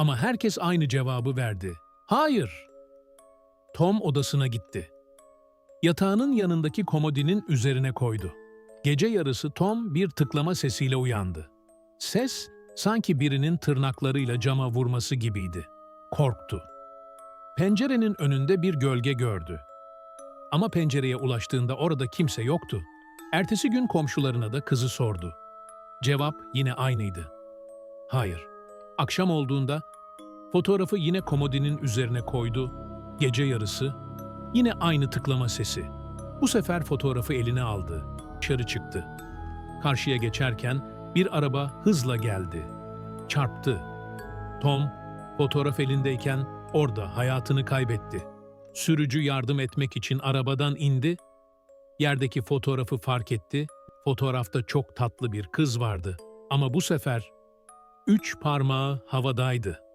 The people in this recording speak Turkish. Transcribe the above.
Ama herkes aynı cevabı verdi. Hayır. Tom odasına gitti. Yatağının yanındaki komodinin üzerine koydu. Gece yarısı Tom bir tıklama sesiyle uyandı. Ses sanki birinin tırnaklarıyla cama vurması gibiydi. Korktu. Pencerenin önünde bir gölge gördü. Ama pencereye ulaştığında orada kimse yoktu. Ertesi gün komşularına da kızı sordu. Cevap yine aynıydı. Hayır. Akşam olduğunda fotoğrafı yine komodinin üzerine koydu. Gece yarısı yine aynı tıklama sesi. Bu sefer fotoğrafı eline aldı. Dışarı çıktı. Karşıya geçerken bir araba hızla geldi. Çarptı. Tom fotoğraf elindeyken orada hayatını kaybetti. Sürücü yardım etmek için arabadan indi. Yerdeki fotoğrafı fark etti. Fotoğrafta çok tatlı bir kız vardı. Ama bu sefer üç parmağı havadaydı.